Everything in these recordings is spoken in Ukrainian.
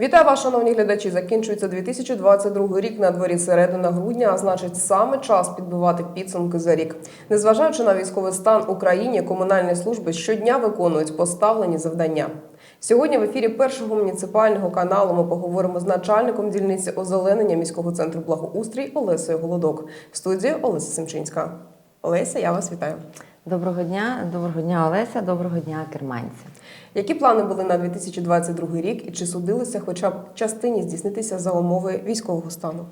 Вітаю вас, шановні глядачі. Закінчується 2022 рік на дворі середина грудня, а значить, саме час підбивати підсумки за рік. Незважаючи на військовий стан Україні, комунальні служби щодня виконують поставлені завдання. Сьогодні в ефірі першого муніципального каналу ми поговоримо з начальником дільниці озеленення міського центру благоустрій Олесею Голодок. В студії Олеся Семчинська. Олеся, я вас вітаю. Доброго дня, доброго дня, Олеся, доброго дня, керманці. Які плани були на 2022 рік і чи судилося хоча б частині здійснитися за умови військового стану?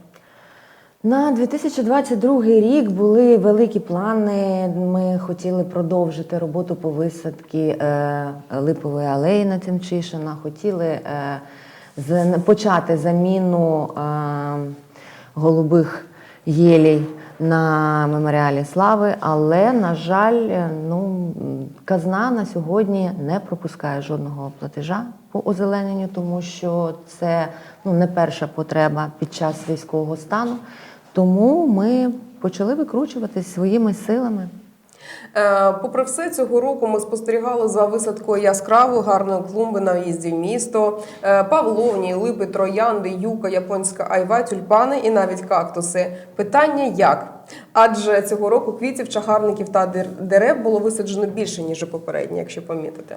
На 2022 рік були великі плани. Ми хотіли продовжити роботу по висадці е, липової алеї на Тимчишина, хотіли е, з- почати заміну е, голубих єлей на меморіалі слави, але, на жаль, ну, казна на сьогодні не пропускає жодного платежа по озелененню, тому що це ну, не перша потреба під час військового стану. Тому ми почали викручуватись своїми силами. Е, Попри все, цього року ми спостерігали за висадкою яскравої гарної клумби на в'їзді в місто, Е, павловні, липи, троянди, юка, японська айва, тюльпани і навіть кактуси. Питання як? Адже цього року квітів, чагарників та дерев було висаджено більше ніж у попередні, якщо помітите.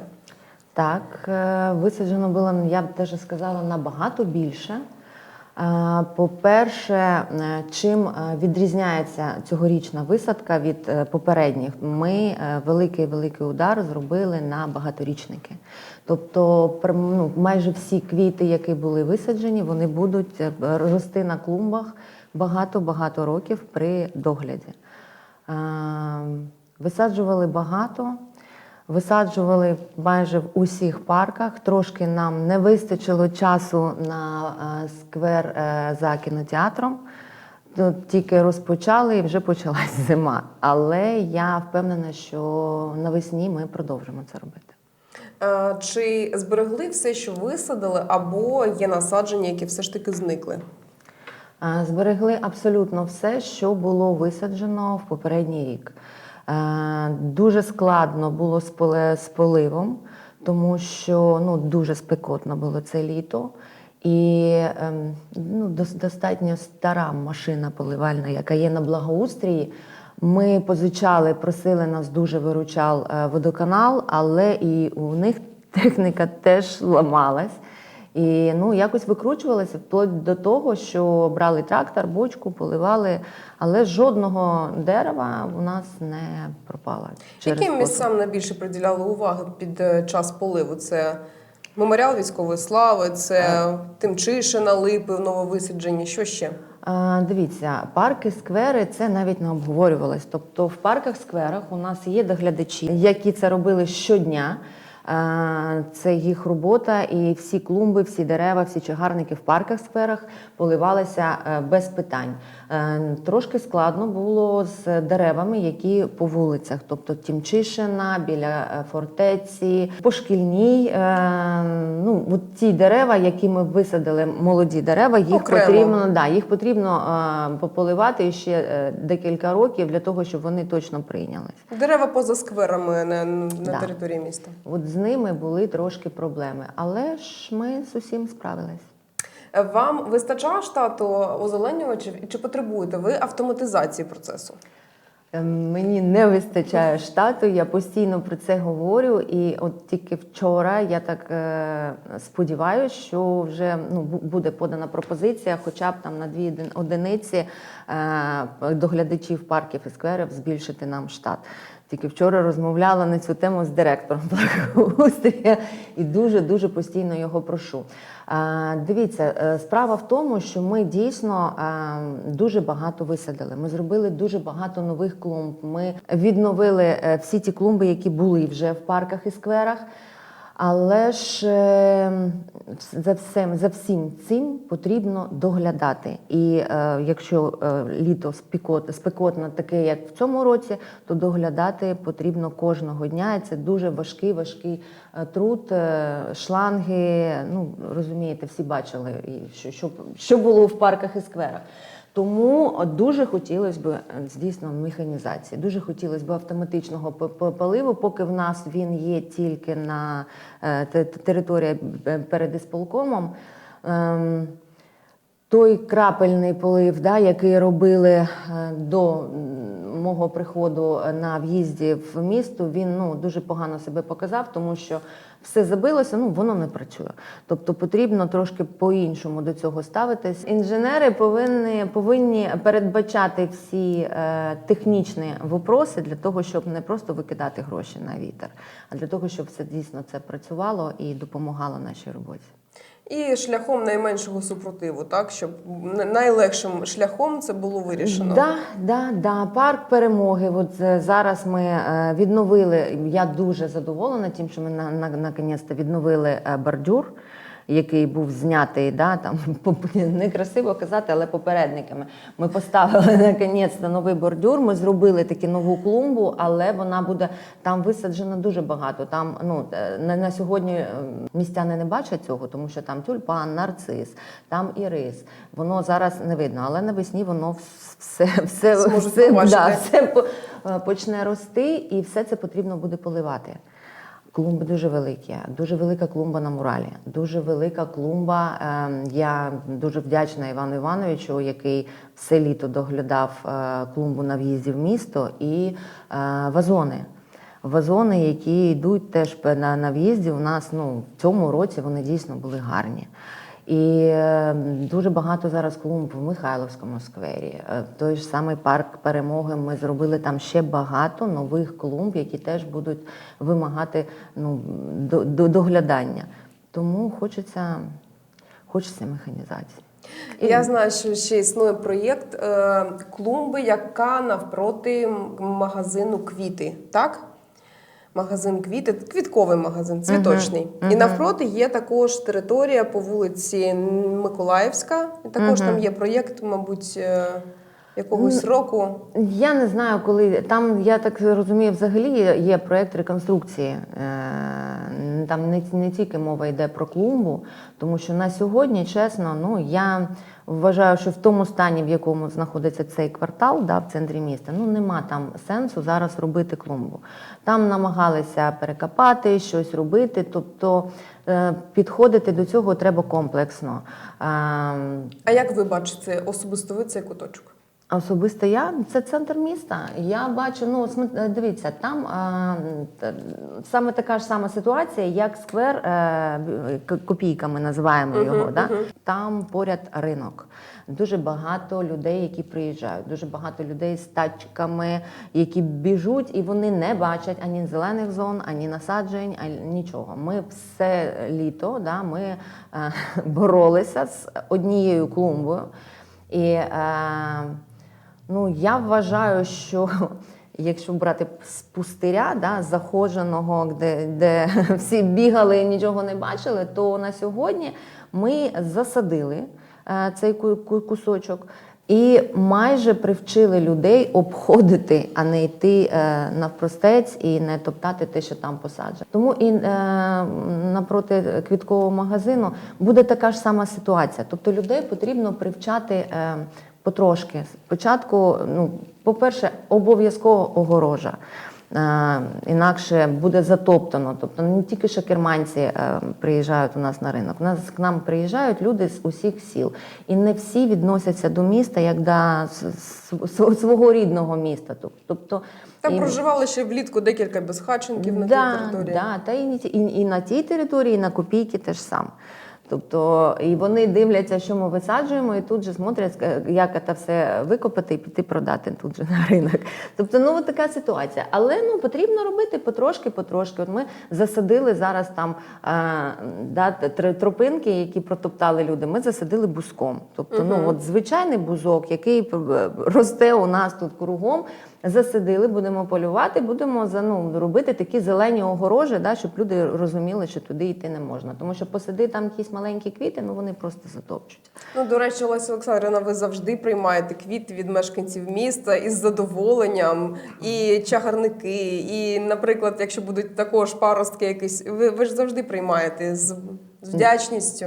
Так, е, висаджено було, я б теж сказала, набагато більше. По-перше, е, чим е, відрізняється цьогорічна висадка від е, попередніх, ми великий великий удар зробили на багаторічники. Тобто, ну, майже всі квіти, які були висаджені, вони будуть рости на клумбах багато-багато років при догляді. Е, Висаджували багато. Висаджували майже в усіх парках. Трошки нам не вистачило часу на е, сквер е, за кінотеатром. Ну, Тільки розпочали і вже почалась зима. Але я впевнена, що навесні ми продовжимо це робити. Е, Чи зберегли все, що висадили, або є насадження, які все ж таки зникли? Зберегли абсолютно все, що було висаджено в попередній рік. Е, Дуже складно було з поливом, тому що ну, дуже спекотно було це літо. І ем, ну, достатньо стара машина поливальна, яка є на благоустрії. Ми позичали, просили нас дуже виручав е, водоканал, але і у них техніка теж ламалась. І ну, якось викручувалися вплоть до того, що брали трактор, бочку, поливали, але жодного дерева у нас не пропало. через Яким місцям найбільше приділяли уваги під е, час поливу? Це меморіал військової слави, це Тимчишина, Липи, нововисаджені. Що ще? А, Дивіться, парки, сквери це навіть не обговорювалось. Тобто в парках, скверах у нас є доглядачі, які це робили щодня. А, Це їх робота, і всі клумби, всі дерева, всі чагарники в парках, сферах поливалися е, без питань. Е, Трошки складно було з деревами, які по вулицях, тобто Тімчишина, біля е, фортеці, по шкільній. Ну, от ті дерева, які ми висадили, молоді дерева, їх Окремо. потрібно да, їх потрібно е, пополивати ще е, декілька років для того, щоб вони точно прийнялись. Дерева поза скверами на, на Да. території міста. От з ними були трошки проблеми, але ж ми з усім справились. Е, Вам вистачає штату озеленювачів чи потребуєте ви автоматизації процесу? Е, Мені не вистачає штату, я постійно про це говорю. І от тільки вчора я так е, сподіваюся, що вже ну, буде подана пропозиція, хоча б там на дві одиниці е, доглядачів парків і скверів збільшити нам штат. Тільки вчора розмовляла на цю тему з директором благоустрія і дуже дуже постійно його прошу. Дивіться, е, справа в тому, що ми дійсно е, дуже багато висадили. Ми зробили дуже багато нових клумб. Ми відновили е, всі ті клумби, які були вже в парках і скверах. Але ж е, за всім, за всім цим потрібно доглядати. І е, якщо е, літо спекот, спекотно таке, як в цьому році, то доглядати потрібно кожного дня. І це дуже важкий, важкий е, труд. Е, шланги, ну розумієте, всі бачили, що, що, що було в парках і скверах. Тому дуже хотілося б здійсно дійсно механізації, дуже хотілося б автоматичного поливу, поки в нас він є тільки на е, території е, перед ісполкомом. Той крапельний полив, да, який робили е, до мого приходу на в'їзді в місто, він ну, дуже погано себе показав, тому що все забилося, ну воно не працює. Тобто потрібно трошки по-іншому до цього ставитись. Інженери повинні, повинні передбачати всі е, технічні вопроси для того, щоб не просто викидати гроші на вітер, а для того, щоб все дійсно це працювало і допомагало нашій роботі. І шляхом найменшого супротиву, так щоб найлегшим шляхом це було вирішено. Да, да, да. Парк перемоги. От е, зараз ми е, відновили. Я дуже задоволена тим, що ми на, на, наконець-то відновили е, бордюр. Який був знятий, да, там некрасиво казати, але попередниками. Ми поставили наконець-то новий бордюр. Ми зробили таку нову клумбу, але вона буде там висаджено дуже багато. Там ну е, на, на сьогодні е, містяни не бачать цього, тому що там тюльпан, нарцис, там ірис. Воно зараз не видно, але навесні воно все, все, все, да, все е, почне рости, і все це потрібно буде поливати. Клумби дуже великі, дуже велика клумба на муралі, дуже велика клумба. Ем, Я дуже вдячна Івану Івановичу, який все літо доглядав е, клумбу на в'їзді в місто і е, вазони. Вазони, які йдуть теж на, в'їзді, у нас ну, в цьому році вони дійсно були гарні. І е, дуже багато зараз клумб в Михайловському сквері. Е, Той ж самий парк перемоги. Ми зробили там ще багато нових клумб, які теж будуть вимагати ну, до, до, доглядання. Тому хочеться, хочеться механізації. Я знаю, що ще існує проєкт е, клумби, яка навпроти магазину квіти, так? Магазин квіти, квітковий магазин, цвіточний. І навпроти є також територія по вулиці Миколаївська. І також там є проєкт, мабуть, е, якогось року. Я не знаю, коли там, я так розумію, взагалі є- проект реконструкції. Там не, не тільки мова йде про клумбу, тому що на сьогодні, чесно, ну я вважаю, що в тому стані, в якому знаходиться цей квартал, да, в центрі міста, ну нема там сенсу зараз робити клумбу. Там намагалися перекопати, щось робити. Тобто е, підходити до цього треба комплексно. Ем, А як ви бачите особисто ви цей куточок? Особисто я це центр міста. Я бачу, ну е, дивіться, там а, саме така ж сама ситуація, як сквер е, б- к- копійка, ми називаємо його. Да? Там поряд ринок. Дуже багато людей, які приїжджають, дуже багато людей з тачками, які біжуть, і вони не бачать ані зелених зон, ані насаджень, ані нічого. Ми все літо да, ми е, боролися з однією клумбою. І е, ну, я вважаю, що якщо брати з пустиря, да, заходженого, де, де всі бігали і нічого не бачили, то на сьогодні ми засадили е, цей ку- ку- кусочок. І майже привчили людей обходити, а не йти е, навпростець і не топтати те, що там посаджено. Тому і е, напроти квіткового магазину буде така ж сама ситуація. Тобто людей потрібно привчати е, потрошки. Спочатку, ну, по-перше, обов'язково огорожа. Е, інакше буде затоптано. Тобто не тільки шакерманці е, приїжджають у нас на ринок. У нас к нам приїжджають люди з усіх сіл. І не всі відносяться до міста як до свого рідного міста. Тобто Там і- проживали ще влітку декілька безхатченків на да, тій території. Да, та і, і, і на тій території, і на копійки теж саме. Тобто, і вони дивляться, що ми висаджуємо, і тут же смотрять, е, як це все викопати і піти продати тут же на ринок. Тобто, ну от така ситуація. Але ну потрібно робити потрошки, потрошки. От ми засадили зараз там е, да, тр- тропинки, які протоптали люди. Ми засадили буском. Тобто, ну от звичайний бузок, який е, росте у нас тут кругом. Засадили, будемо полювати, будемо за ну робити такі зелені огорожі, да, щоб люди розуміли, що туди йти не можна. Тому що посади там якісь маленькі квіти, ну вони просто затопчуть. Ну, до речі, Олеся Олександрівна, ви завжди приймаєте квіти від мешканців міста із задоволенням, і чагарники, і, наприклад, якщо будуть також паростки якісь, ви, ви ж завжди приймаєте з, з вдячністю.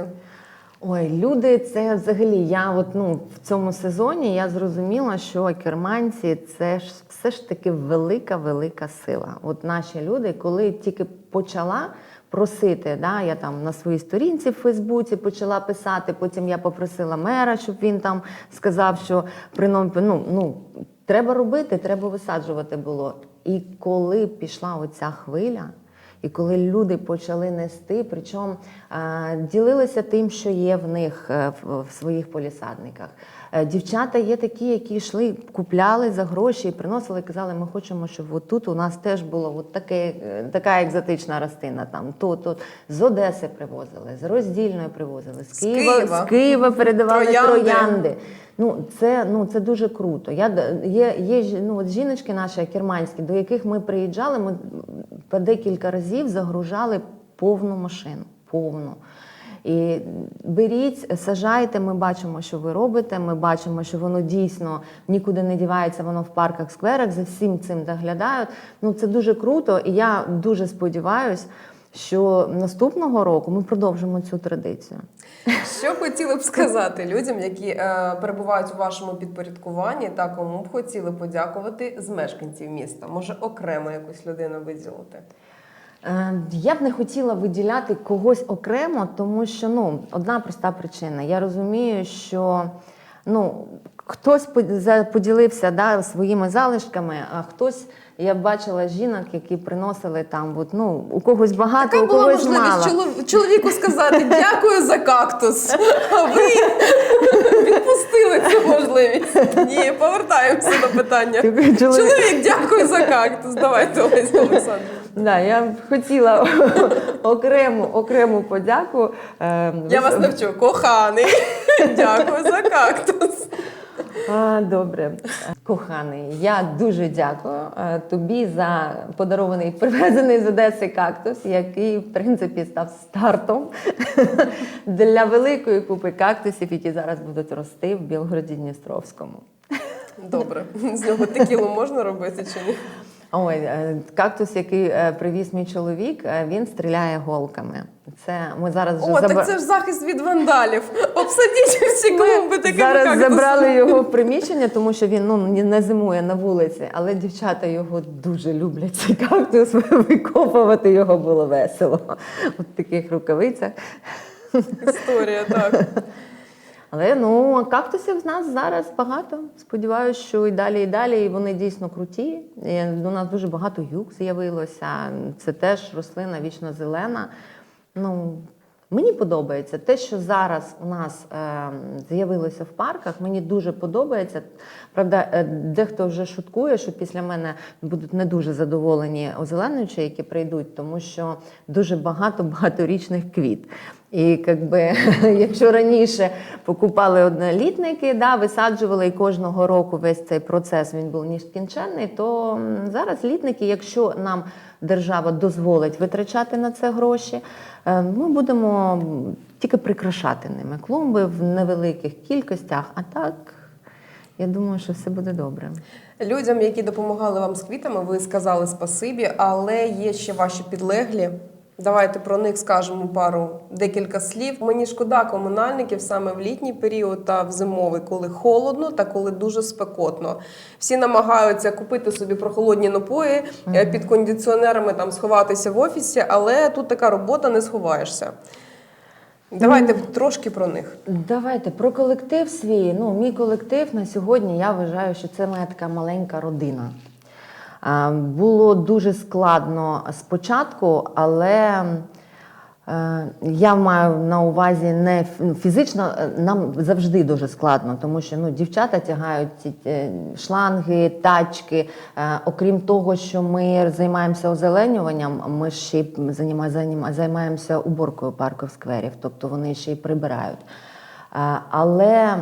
Ой, люди, це взагалі я от, ну, в цьому сезоні я зрозуміла, що керманці це ж все ж таки велика, велика сила. От наші люди, коли тільки почала просити, да, я там на своїй сторінці в Фейсбуці почала писати, потім я попросила мера, щоб він там сказав, що прином, ну, ну, треба робити, треба висаджувати було. І коли пішла оця хвиля, і коли люди почали нести, причому е, ділилися тим, що є в них е, в своїх полісадниках. Е, Дівчата є такі, які йшли, купляли за гроші і приносили, і казали, ми хочемо, щоб от тут у нас теж було от таке, е, така екзотична рослина. Там то, то з Одеси привозили, з роздільної привозили, з З Києва, Києва. з Києва передавали Троянди. троянди. Ну, це, ну, це дуже круто. Я, є є ну, от жіночки наші керманські, до яких ми приїжджали, ми по декілька разів загружали повну машину. Повну. І беріть, сажайте, ми бачимо, що ви робите. Ми бачимо, що воно дійсно нікуди не дівається, воно в парках, скверах, за всім цим доглядають. Ну це дуже круто, і я дуже сподіваюся, що наступного року ми продовжимо цю традицію. Що хотіли б сказати людям, які е, перебувають у вашому підпорядкуванні, та кому б хотіли подякувати з мешканців міста? Може, окремо якусь людину виділити? Е, Я б не хотіла виділяти когось окремо, тому що ну, одна проста причина. Я розумію, що ну, хтось по- поділився да, своїми залишками, а хтось. Я бачила жінок, які приносили там, от, ну, у когось багато, Яка у була можливість мало. чоловіку сказати дякую за кактус? А ви відпустили цю можливість? Ні, повертаємося до питання. Чоловік- дякую за кактус. Давайте, Олеся Олександрівна. Да, я хотіла окрему, окрему подяку. е, Я вас навчу. Коханий, дякую за кактус. А, добре, коханий, я дуже дякую е, тобі за подарований привезений з Одеси кактус, який в принципі став стартом для великої купи кактусів, які зараз будуть рости в Білгороді Дністровському. Добре, з нього текілу можна робити чи ні? Ой, е, кактус, який е, привіз мій чоловік, е, він стріляє голками. Це ми зараз вже О, забра- так це ж захист від вандалів. Обсадіть всі клумби такими Зараз кактусами. забрали його в приміщення, тому що він ну не зимує на вулиці, але дівчата його дуже люблять. Цей кактус викопувати його було весело. От таких рукавицях. Історія, так. Але ну кактусів з нас зараз багато. Сподіваюся, що і далі, і далі і вони дійсно круті. І у нас дуже багато юг з'явилося. Це теж рослина вічно зелена. Ну мені подобається те, що зараз у нас е, з'явилося в парках. Мені дуже подобається. Правда, е, дехто вже шуткує, що після мене будуть не дуже задоволені озеленюючі, які прийдуть, тому що дуже багато багаторічних квіт. І якби, якщо раніше покупали однолітники, да, висаджували і кожного року весь цей процес він був нескінченний, то зараз літники, якщо нам держава дозволить витрачати на це гроші, е, ми будемо тільки прикрашати ними клумби в невеликих кількостях. А так, я думаю, що все буде добре. Людям, які допомагали вам з квітами, ви сказали спасибі, але є ще ваші підлеглі. Давайте про них скажемо пару декілька слів. Мені шкода комунальників саме в літній період та в зимовий, коли холодно та коли дуже спекотно. Всі намагаються купити собі прохолодні напої е, під кондиціонерами, там сховатися в офісі, але тут така робота не сховаєшся. Давайте трошки про них. Давайте про колектив свій. Ну, мій колектив на сьогодні я вважаю, що це моя така маленька родина. А, Було дуже складно спочатку, але е, я маю на увазі не ну, фізично, е, нам завжди дуже складно, тому що ну, дівчата тягають ці е, шланги, тачки. Е, Окрім того, що ми займаємося озеленюванням, ми ще й займаємо- займаємо- займаємося уборкою парків скверів, тобто вони ще й прибирають. Але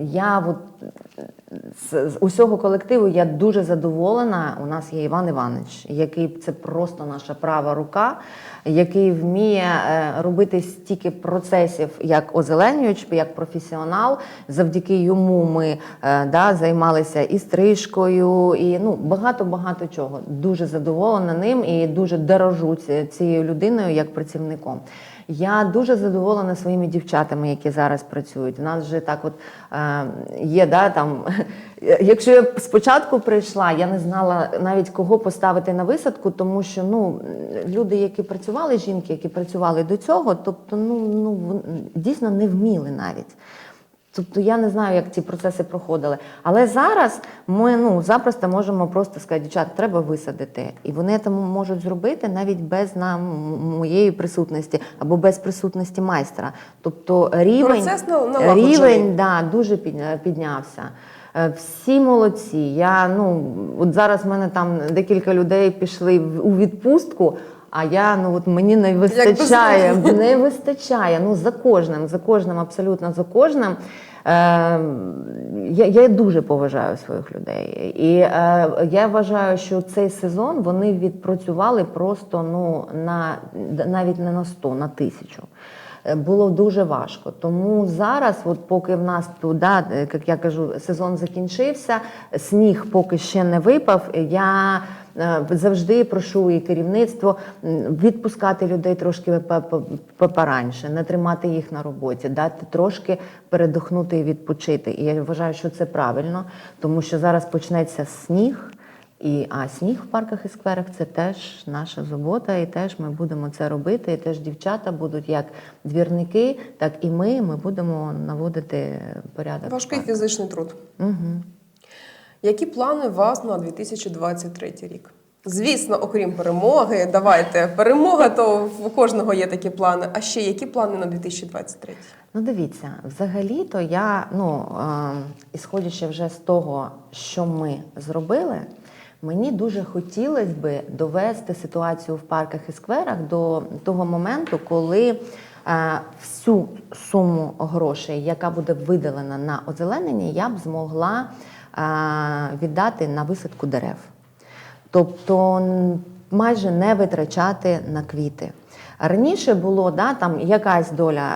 я от з, з усього колективу я дуже задоволена. У нас є Іван Іванович, який це просто наша права рука, який вміє е, робити стільки процесів як озеленювач, як професіонал. Завдяки йому ми е, да, займалися і стрижкою, і ну багато багато чого. Дуже задоволена ним і дуже дорожу цією людиною як працівником. Я дуже задоволена своїми дівчатами, які зараз працюють. У нас вже так, от е, є, да, там, якщо я спочатку прийшла, я не знала навіть кого поставити на висадку, тому що ну, люди, які працювали, жінки, які працювали до цього, тобто ну, ну, дійсно не вміли навіть. Тобто я не знаю, як ці процеси проходили. Але зараз ми ну, запросто можемо просто сказати, дівчата, треба висадити. І вони це можуть зробити навіть без нам, моєї присутності або без присутності майстра. Тобто рівень, Процес рівень да, дуже підня- піднявся. Е, Всі молодці. Я, ну, от зараз в мене там декілька людей пішли у відпустку, а я ну от мені не вистачає. Не вистачає. Ну за кожним, за кожним, абсолютно за кожним. Е, я, я дуже поважаю своїх людей. І е, я вважаю, що цей сезон вони відпрацювали просто ну, на, навіть не на 100, на тисячу. Е, Було дуже важко. Тому зараз, от поки в нас тут, да, е, як я кажу, сезон закінчився, сніг поки ще не випав. Я завжди прошу і керівництво відпускати людей трошки по- по- по- пораньше, не тримати їх на роботі, дати трошки передохнути і відпочити. І я вважаю, що це правильно, тому що зараз почнеться сніг. І, а сніг в парках і скверах це теж наша зубота, і теж ми будемо це робити. І теж дівчата будуть як двірники, так і ми. Ми будемо наводити порядок. Важкий фізичний труд. Угу. Які плани вас на 2023 рік? Звісно, окрім перемоги, давайте перемога, то у кожного є такі плани. А ще які плани на 2023? Ну, дивіться, взагалі-то я, ну, е, ісходячи вже з того, що ми зробили, мені дуже хотілося би довести ситуацію в парках і скверах до того моменту, коли е, всю суму грошей, яка буде виділена на озеленення, я б змогла віддати на висадку дерев. Тобто майже не витрачати на квіти. Раніше було да, там якась доля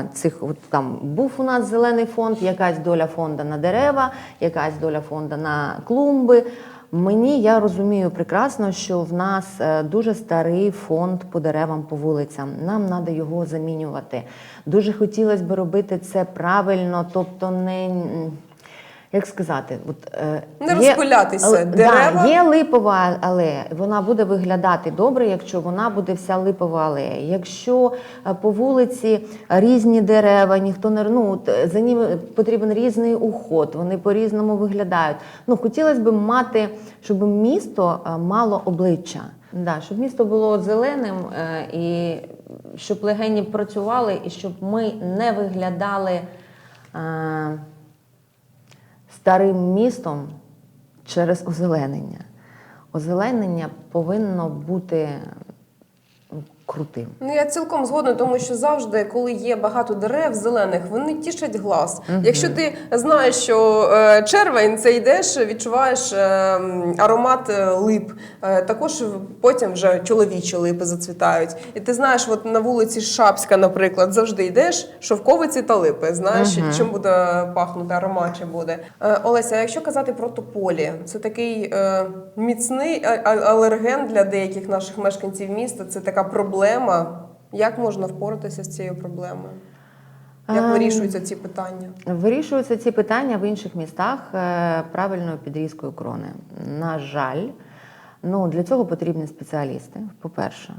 е, цих, там був у нас зелений фонд, якась доля фонду на дерева, якась доля фонду на клумби. Мені я розумію прекрасно, що в нас е, дуже старий фонд по деревам по вулицям. Нам треба його замінювати. Дуже хотілося б робити це правильно, тобто не. Як сказати, от, е, Не є- розпилятися. Л- Дерева- Да, є липова алея, вона буде виглядати добре, якщо вона буде вся липова алея. Якщо е, по вулиці різні дерева, ніхто не ну, от, е, за ними потрібен різний уход, вони по-різному виглядають. Ну, хотілося б мати, щоб місто е, мало обличчя. Да, щоб місто було зеленим і щоб легені працювали, і щоб ми не виглядали. Старим містом через озеленення. Озеленення повинно бути крутим. Ну я цілком згодна, тому що завжди, коли є багато дерев зелених, вони тішать глаз. Якщо ти знаєш, що е, червень це йдеш, відчуваєш е, аромат е, лип. Е, також потім вже чоловічі липи зацвітають. І ти знаєш, от на вулиці Шапська, наприклад, завжди йдеш, шовковиці та липи. Знаєш, чим буде пахнути, аромат чи буде. Е, Олеся, а якщо казати про тополі, це такий е, міцний алерген для деяких наших мешканців міста. Це така проблема. Як можна впоратися з цією проблемою? Як Ем, вирішуються ці питання? Вирішуються ці питання в інших містах е, правильною підрізкою крони. На жаль, ну, для цього потрібні спеціалісти, по-перше.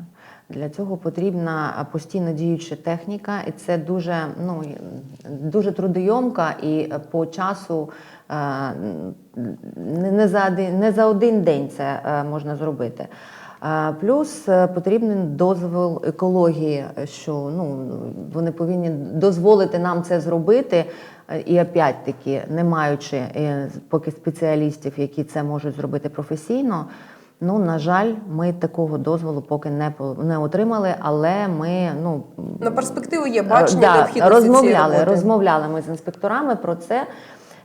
Для цього потрібна постійно діюча техніка, і це дуже, ну, дуже трудойомка і по часу е, не, не, за один, не за один день це е, можна зробити. Е, Плюс е, потрібен дозвіл екології, що ну, вони повинні дозволити нам це зробити. Е, І опять-таки, не маючи е, поки спеціалістів, які це можуть зробити професійно, ну, на жаль, ми такого дозволу поки не, не отримали, але ми ну, На перспективу є бачення да, необхідності цієї розмовляли, роботи. розмовляли ми з інспекторами про це.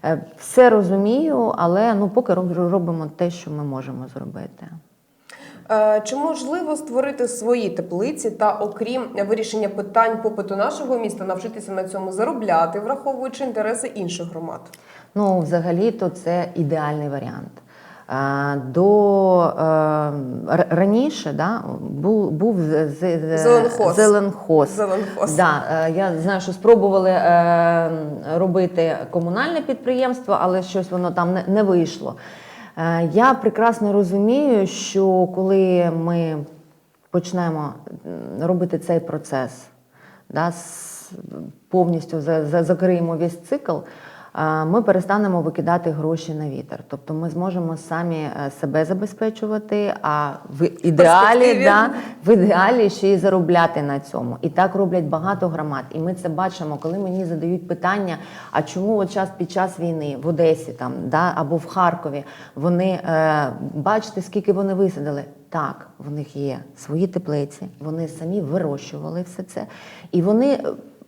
Е, Все розумію, але ну, поки роб- робимо те, що ми можемо зробити. Е, Чи можливо створити свої теплиці та, окрім вирішення питань попиту нашого міста, навчитися на цьому заробляти, враховуючи інтереси інших громад? Ну, взагалі-то це ідеальний варіант. Е, До е, раніше да, був, був Зеленхоз. Зеленхоз. Зеленхоз. Да, я знаю, що спробували робити комунальне підприємство, але щось воно там не вийшло. Е, я прекрасно розумію, що коли ми почнемо робити цей процес, да, повністю за, за, закриємо весь цикл, ми перестанемо викидати гроші на вітер. Тобто ми зможемо самі е, себе забезпечувати, а в ідеалі, да, в ідеалі ще й заробляти на цьому. І так роблять багато громад. І ми це бачимо, коли мені задають питання: а чому от час під час війни в Одесі там да, або в Харкові вони е, бачите, скільки вони висадили. Так, в них є свої теплиці, вони самі вирощували все це, і вони е,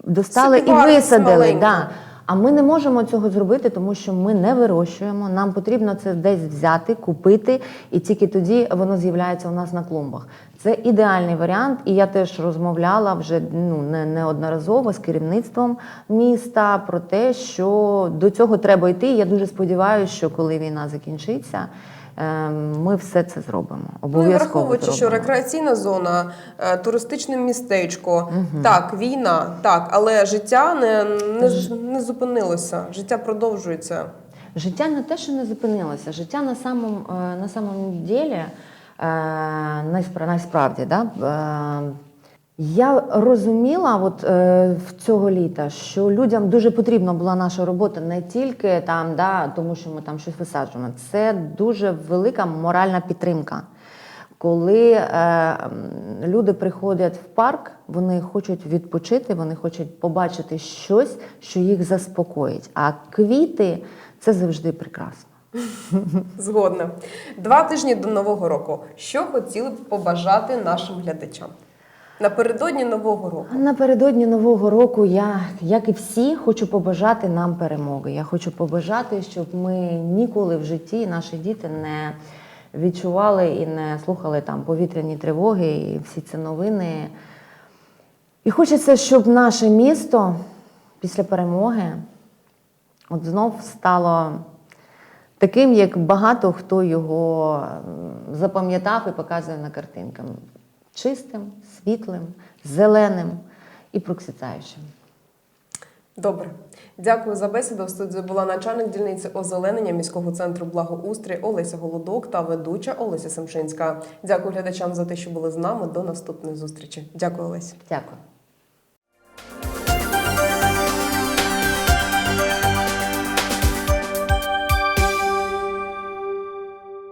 достали і висадили. Да. А ми не можемо цього зробити, тому що ми не вирощуємо. Нам потрібно це десь взяти, купити, і тільки тоді воно з'являється у нас на клумбах. Це ідеальний варіант, і я теж розмовляла вже ну не неодноразово з керівництвом міста про те, що до цього треба йти. Я дуже сподіваюся, що коли війна закінчиться, ми все це зробимо. Ну, і Обов'язково враховуючи, що рекреаційна зона, е, туристичне містечко, так, війна, так, але життя не, не, не зупинилося, життя продовжується. Життя не те, що не зупинилося, життя на самому, е, на самому ділі, е, насправді, да, я розуміла от, е, в цього літа, що людям дуже потрібна була наша робота не тільки там, да, тому що ми там щось висаджуємо. Це дуже велика моральна підтримка. Коли е, люди приходять в парк, вони хочуть відпочити, вони хочуть побачити щось, що їх заспокоїть. А квіти це завжди прекрасно. Згодна. Два тижні до Нового року. Що хотіли б побажати нашим глядачам? Напередодні Нового року. Напередодні нового року я, як і всі, хочу побажати нам перемоги. Я хочу побажати, щоб ми ніколи в житті наші діти не відчували і не слухали там повітряні тривоги і всі ці новини. І хочеться, щоб наше місто після перемоги от знов стало таким, як багато хто його запам'ятав і показує на картинках. Чистим, світлим, зеленим і процвітаючим. Добре. Дякую за бесіду. В студії була начальник дільниці озеленення міського центру благоустрій Олеся Голодок та ведуча Олеся Семшинська. Дякую глядачам за те, що були з нами. До наступної зустрічі. Дякую, Олеся. Дякую.